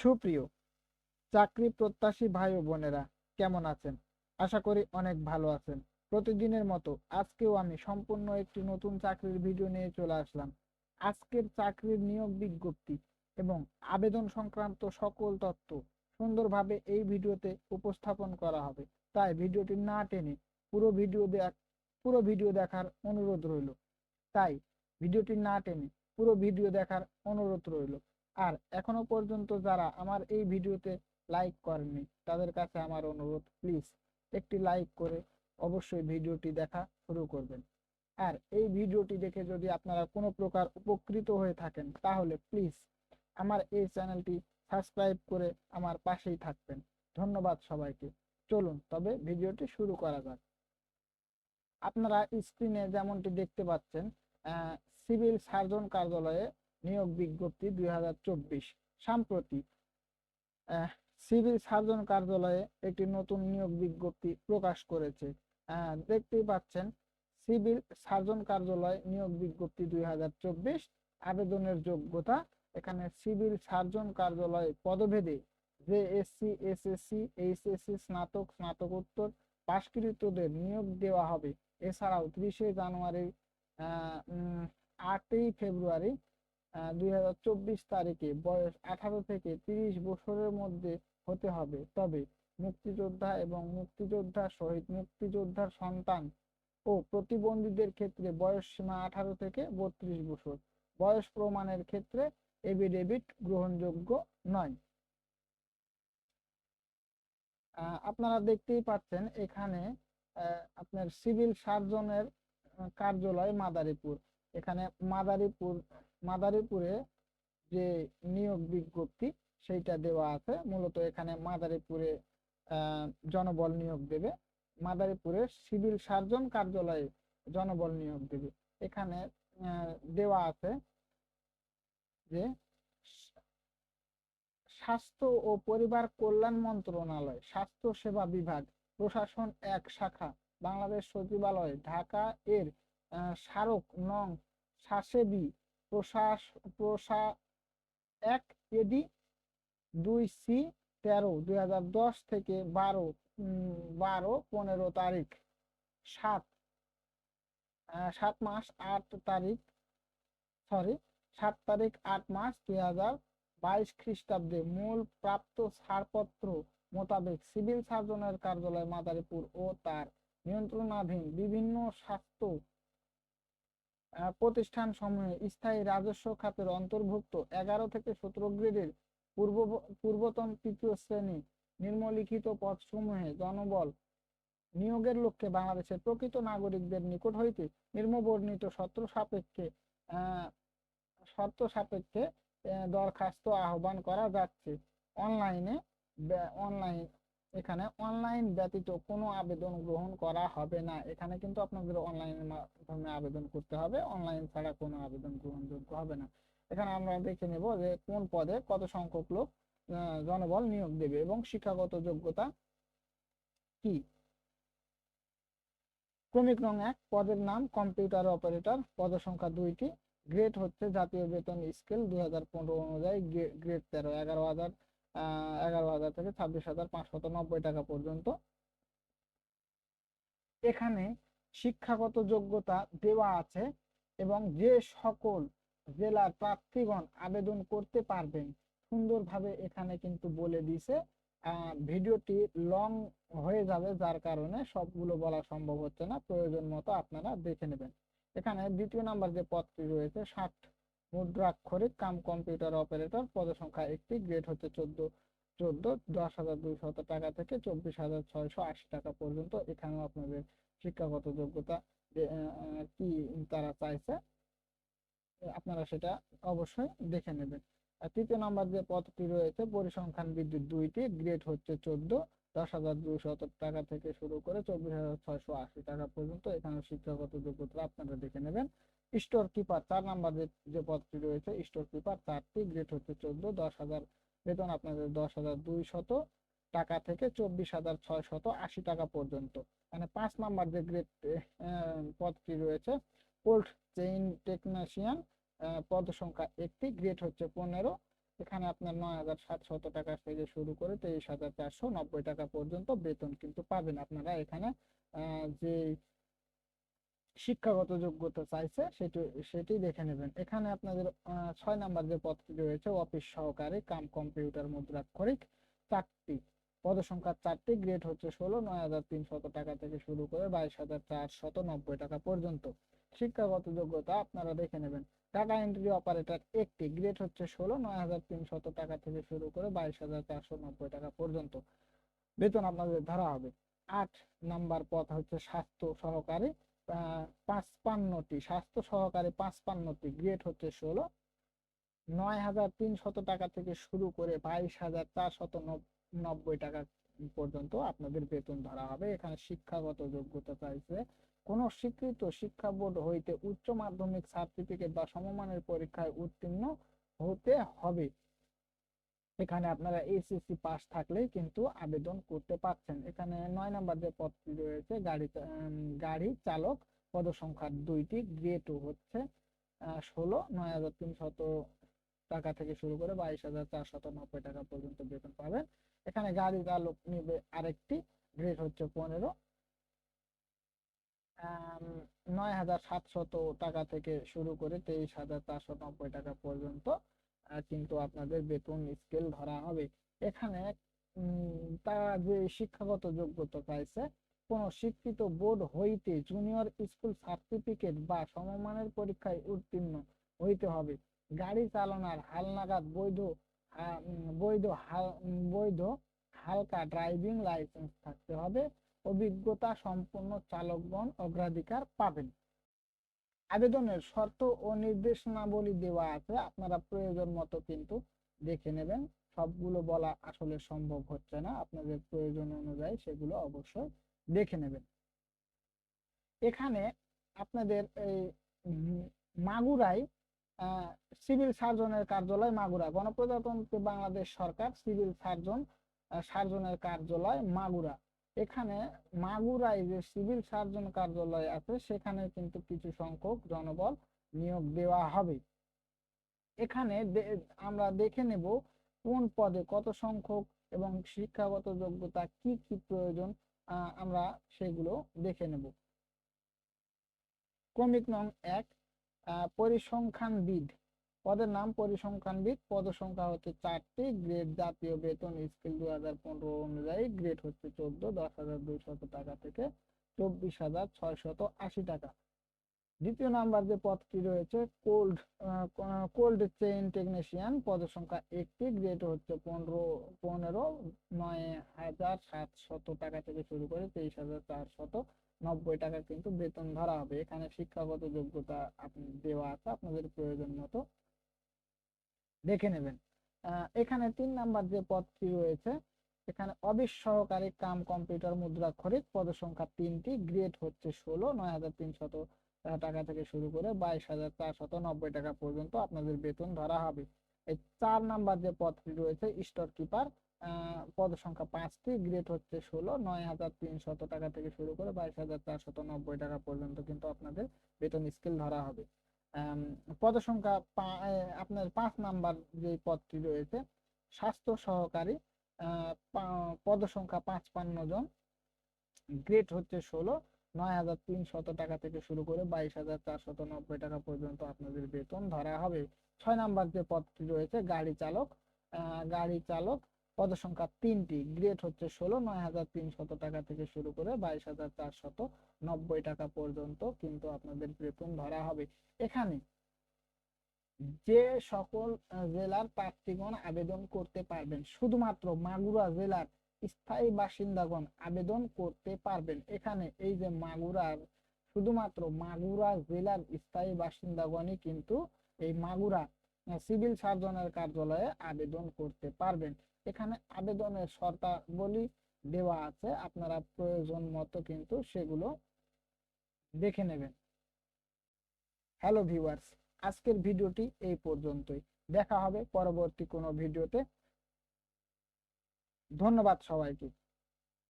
সুপ্রিয় চাকরি প্রত্যাশী ভাই ও বোনেরা, কেমন আছেন? আশা করি অনেক ভালো আছেন। প্রতিদিনের মতো আজকেও আমি সম্পূর্ণ একটি নতুন চাকরির ভিডিও নিয়ে চলে আসলাম। আজকের চাকরির নিয়োগ বিজ্ঞপ্তি এবং আবেদন সংক্রান্ত সকল তথ্য সুন্দরভাবে এই ভিডিওতে উপস্থাপন করা হবে। তাই ভিডিওটি না টেনে পুরো ভিডিও দেখ পুরো ভিডিও দেখার অনুরোধ রইল। তাই ভিডিওটি না টেনে পুরো ভিডিও দেখার অনুরোধ রইল। আর এখনও পর্যন্ত যারা আমার এই ভিডিওতে লাইক করেননি, তাদের কাছে আমার অনুরোধ প্লিজ একটি লাইক করে অবশ্যই ভিডিওটি দেখা শুরু করবেন। আর এই ভিডিওটি দেখে যদি আপনারা কোনো প্রকার উপকৃত হয়ে থাকেন, তাহলে প্লিজ আমার এই চ্যানেলটি সাবস্ক্রাইব করে আমার পাশেই থাকবেন। ধন্যবাদ সবাইকে। চলুন, তবে ভিডিওটি শুরু করা যাক। আপনারা স্ক্রিনে যেমনটি দেখতে পাচ্ছেন সিভিল সার্জন কার্যালয়ে নিয়োগ বিজ্ঞপ্তি দুই সাম্প্রতি সিভিল সার্জন কার্যালয়ে একটি নতুন নিয়োগ বিজ্ঞপ্তি প্রকাশ করেছে। দেখতেই পাচ্ছেন, সিভিল সার্জন কার্যালয় নিয়োগ বিজ্ঞপ্তি দুই হাজার চব্বিশ, আবেদনের যোগ্যতা এখানে সিভিল সার্জন কার্যালয় পদভেদে জেএসসি, এসএসসি, এইচএসসি, স্নাতক, স্নাতকোত্তর পাশকৃতদের নিয়োগ দেওয়া হবে। এছাড়াও ত্রিশে জানুয়ারি আটই ফেব্রুয়ারি দুই হাজার চব্বিশ তারিখে বয়স আঠারো থেকে তিরিশ বছরের মধ্যে হতে হবে। তবে মুক্তিযোদ্ধা এবং মুক্তিযোদ্ধা শহীদ মুক্তিযোদ্ধার সন্তান ও প্রতিবন্ধীদের ক্ষেত্রে বয়স সীমা আঠারো থেকে বত্রিশ বছর। বয়স প্রমাণের ক্ষেত্রে এফিডেভিট গ্রহণযোগ্য নয়। আপনারা দেখতেই পাচ্ছেন এখানে আপনার সিভিল সার্জনের কার্যালয় মাদারীপুর। এখানে মাদারীপুর, মাদারীপুরে যে নিয়োগ বিজ্ঞপ্তি, সেইটা দেওয়া আছে। মূলত এখানে মাদারীপুরে জনবল নিয়োগ দেবে। মাদারীপুরের সিভিল সার্জন কার্যালয়ে জনবল নিয়োগ দেবে। এখানে দেওয়া আছে যে স্বাস্থ্য ও পরিবার কল্যাণ মন্ত্রণালয়, স্বাস্থ্য সেবা বিভাগ, প্রশাসন এক শাখা, বাংলাদেশ সচিবালয়, ঢাকা এর স্মারক নং সাসেবি প্রশাস প্রশা এক এডি দুই সি তেরো, দুই থেকে বারো বারো, পনেরো তারিখ, সাত সাত মাস, আট তারিখ সরি সাত তারিখ, আট মাস, দুই হাজার বাইশ খ্রিস্টাব্দে মূল প্রাপ্ত ছাড়পত্র মোতাবেক সিভিল সার্জনের কার্যালয় মাদারীপুর ও তার নিয়ন্ত্রণাধীন বিভিন্ন স্বাস্থ্য প্রতিষ্ঠান সমূহে স্থায়ী রাজস্ব খাতের অন্তর্ভুক্ত এগারো থেকে সতেরো গ্রেডের পূর্ব, পূর্বতন তৃতীয় শ্রেণি নিম্নলিখিত পদসমূহে জনবল নিয়োগের লক্ষ্যে বাংলাদেশের প্রকৃত নাগরিকদের নিকট হইতে নিম্নবর্ণিত শর্ত সাপেক্ষে শর্ত সাপেক্ষে দরখাস্ত আহ্বান করা যাচ্ছে। অনলাইনে অনলাইন এখানে অনলাইন ব্যতীত কোনো আবেদন গ্রহণ করা হবে না। এখানে কিন্তু আপনাদের অনলাইনের মাধ্যমে আবেদন করতে হবে। অনলাইন ছাড়া কোনো আবেদন গ্রহণযোগ্য হবে না। এখানে আমরা দেখে নেব যে কোন পদে কত সংখ্যক লোক জনবল নিয়োগ দেবে এবং শিক্ষাগত যোগ্যতা কি? ক্রমিক নং এক, পদের নাম, কম্পিউটার অপারেটর, পদ সংখ্যা দুইটি, গ্রেড হচ্ছে জাতীয় বেতন স্কেল দুই হাজার পনেরো অনুযায়ী গ্রেড তেরো, এগারো হাজার এগারো হাজার থেকে ছাব্বিশ হাজার পাঁচশত নব্বই টাকা পর্যন্ত। এখানে শিক্ষাগত যোগ্যতা দেওয়া আছে এবং যে সকল জেলার প্রার্থীগণ আবেদন করতে পারবেন, সুন্দরভাবে এখানে কিন্তু বলে দিছে ভিডিওটি লং হয়ে যাবে, যার কারণে সবগুলো বলা সম্ভব হচ্ছে না। প্রয়োজন মতো আপনারা দেখে নেবেন। এখানে দ্বিতীয় নাম্বার যে পদটি রয়েছে, ষাট মুদ্রাক্ষরিক কাম কম্পিউটার অপারেটর পদসংখ্যা একটি, গ্রেড হচ্ছে চোদ্দ চোদ্দ, দশ হাজার দুইশত টাকা থেকে চব্বিশ হাজার ছয়শো আশি টাকা পর্যন্ত। এখানেও আপনাদের শিক্ষাগত যোগ্যতা কি তারা চাইছে, আপনারা সেটা অবশ্যই দেখে নেবেন। তৃতীয় নাম্বার যে পদটি রয়েছে, পরিসংখ্যান বিদ্যুৎ দুইটি, গ্রেড হচ্ছে চোদ্দ, দশ হাজার দুইশত টাকা থেকে শুরু করে চব্বিশ হাজার ছয়শো আশি টাকা পর্যন্ত। এখানে শিক্ষাগত যোগ্যতা আপনারা দেখে নেবেন। স্টোর কিপার, চার নাম্বার যে পদটি রয়েছে, স্টোর কিপার চারটি গ্রেড হচ্ছে চোদ্দ, দশ হাজার, বেতন আপনাদের দশ হাজার দুইশত টাকা থেকে চব্বিশ হাজার ছয়শত আশি টাকা পর্যন্ত। মানে পাঁচ নাম্বার যে গ্রেড পদটি রয়েছে কোল্ড চেইন টেকনিশিয়ান পদ সংখ্যা একটি গ্রেড হচ্ছে পনেরো, এখানে আপনার নয় হাজার সাতশত টাকা থেকে শুরু করে তেইশ হাজার চারশো নব্বই টাকা পর্যন্ত বেতন কিন্তু পাবেন আপনারা এখানে। যে শিক্ষাগত যোগ্যতা চাইছে, সেটি সেটি দেখে নেবেন। এখানে আপনাদের ছয় নাম্বার যে পদটি রয়েছে, অফিস সহকারী, কাম কম্পিউটার মুদ্রাক্ষরিক চারটি। পদসংখ্যা চারটি, গ্রেড হচ্ছে ষোলো, নয় হাজার তিনশত টাকা থেকে শুরু করে বাইশ হাজার চারশত নব্বই টাকা পর্যন্ত। শিক্ষাগত যোগ্যতা আপনারা দেখে নেবেন। ডাটা এন্ট্রি অপারেটর একটি, গ্রেড হচ্ছে ষোলো, নয় হাজার তিনশত টাকা থেকে শুরু করে বাইশ হাজার চারশো নব্বই টাকা পর্যন্ত। বেতন আপনাদের ধরা হবে। আট নাম্বার পদ হচ্ছে স্বাস্থ্য সহকারী পাঁচপান্নটি, স্বাস্থ্য সহকারে পাঁচপান্নটি গ্রেড হচ্ছে ষোলো। নয় হাজার তিনশত টাকা থেকে শুরু করে বাইশ হাজার চারশত নব্বই টাকা পর্যন্ত আপনাদের বেতন ধরা হবে। এখানে শিক্ষাগত যোগ্যতা চাইছে। কোন স্বীকৃত শিক্ষা বোর্ড হইতে উচ্চ মাধ্যমিক সার্টিফিকেট বা সমমানের পরীক্ষায় উত্তীর্ণ হতে হবে। এখানে আপনারা এসএসসি পাস থাকলেই কিন্তু আবেদন করতে পারছেন। এখানে নয় নাম্বার যে পদটি রয়েছে, গাড়ি গাড়ি চালক পদসংখ্যা দুইটি গ্রেড হচ্ছে ষোলো, নয় হাজার তিনশত টাকা থেকে শুরু করে বাইশ হাজার চারশত নব্বই টাকা পর্যন্ত বেতন পাবেন। এখানে গাড়ি চালক নিবে আরেকটি গ্রেড হচ্ছে পনেরো। নয় হাজার সাতশত টাকা থেকে শুরু করে তেইশ হাজার চারশো নব্বই টাকা পর্যন্ত কিন্তু আপনাদের বেতন স্কেল ধরা হবে। এখানে তারা যে শিক্ষাগত যোগ্যতা চাইছে কোন স্বীকৃত বোর্ড হইতে জুনিয়র স্কুল সার্টিফিকেট বা সমমানের পরীক্ষায় উত্তীর্ণ হইতে হবে। গাড়ি চালানোর হালনাগাদ বৈধ বৈধ বৈধ হালকা ড্রাইভিং লাইসেন্স থাকতে হবে। অভিজ্ঞতা সম্পন্ন চালকগণ অগ্রাধিকার পাবেন। আবেদনের শর্ত ও নির্দেশনাবলী দেওয়া আছে, আপনারা প্রয়োজন মতো কিন্তু দেখে নেবেন। সবগুলো বলা আসলে সম্ভব হচ্ছে না, আপনাদের প্রয়োজন অনুযায়ী সেগুলো অবশ্যই দেখে নেবেন। এখানে আপনাদের এই মাগুরায় সিভিল সার্জনের কার্যালয় মাগুরা, গণপ্রজাতন্ত্রী বাংলাদেশ সরকার সিভিল সার্জন সার্জনের কার্যালয় মাগুরা। এখানে মাগুরায় যে সিভিল সার্জন কার্যালয় আছে, সেখানে কিন্তু কিছু সংখ্যক জনবল নিয়োগ দেওয়া হবে। এখানে আমরা দেখে নেব কোন পদে কত সংখ্যক এবং শিক্ষাগত যোগ্যতা কি কি প্রয়োজন আমরা সেগুলো দেখে নেব। ক্রমিক নং এক পরিসংখ্যানবিদ। পদের নাম পরিসংখ্যানবিদ। পদ সংখ্যা হচ্ছে চারটি। গ্রেড জাতীয় বেতন, স্কেল দু হাজার পনেরো অনুযায়ী। গ্রেড হচ্ছে চোদ্দ, দশ হাজার দুইশত টাকা থেকে চব্বিশ হাজার ছয়শত আশি টাকা। দ্বিতীয় নাম্বার যে পদটি রয়েছে, কোল্ড কোল্ড চেইন টেকনিশিয়ান। পদ সংখ্যা একটি। গ্রেড হচ্ছে পনেরো পনেরো, নয় হাজার সাতশত টাকা থেকে শুরু করে তেইশ হাজার চারশত নব্বই টাকা কিন্তু বেতন ধরা হবে। এখানে শিক্ষাগত যোগ্যতা আপনি দেওয়া আছে। আপনাদের প্রয়োজন মতো দেখে নেবেন। এখানে তিন নাম্বার যে পদটি রয়েছে, এখানে অফিস সহকারী কাম কম্পিউটার মুদ্রাক্ষরিক পদ সংখ্যা তিনটি, গ্রেড হচ্ছে ষোলো, নয় হাজার তিনশত টাকা থেকে শুরু করে বাইশ হাজার চারশত নব্বই টাকা পর্যন্ত আপনাদের বেতন ধরা হবে। এই চার নাম্বার যে পদটি রয়েছে, স্টোর কিপার পদ সংখ্যা পাঁচটি, গ্রেড হচ্ছে ষোলো, নয় হাজার তিনশত টাকা থেকে শুরু করে বাইশ হাজার চারশত নব্বই টাকা পর্যন্ত কিন্তু আপনাদের বেতন স্কেল ধরা হবে। আম, পদ সংখ্যা আপনার পাঁচ নাম্বার যে পদটি রয়েছে স্বাস্থ্য সহকারী আহ, পা- পদ সংখ্যা পাঁচপান্ন জন গ্রেড হচ্ছে ষোলো নয় হাজার তিনশত টাকা থেকে শুরু করে বাইশ হাজার চারশত নব্বই টাকা পর্যন্ত আপনাদের বেতন ধরা হবে। ছয় নাম্বার যে পদটি রয়েছে গাড়ি চালক গাড়ি চালক পদ সংখ্যা তিনটি। গ্রেড হচ্ছে ষোলো, নয় হাজার তিনশত টাকা থেকে শুরু করে বাইশ হাজার চারশত নব্বই টাকা পর্যন্ত কিন্তু আপনাদের বেতন ধরা হবে। এখানে যে সকল জেলার প্রার্থীগণ আবেদন করতে পারবেন, শুধুমাত্র মাগুরা জেলার স্থায়ী বাসিন্দাগণ আবেদন করতে পারবেন। এখানে এই যে মাগুরার, শুধুমাত্র মাগুরা জেলার স্থায়ী বাসিন্দাগণই কিন্তু এই মাগুরা সিভিল সার্জনের কার্যালয়ে আবেদন করতে পারবেন। এখানে আবেদনের শর্তাবলী দেওয়া আছে, আপনারা প্রয়োজন মতো কিন্তু সেগুলো দেখে নেবেন। হ্যালো ভিউয়ার্স, আজকের ভিডিওটি এই পর্যন্তই। দেখা হবে পরবর্তী কোনো ভিডিওতে। ধন্যবাদ সবাইকে।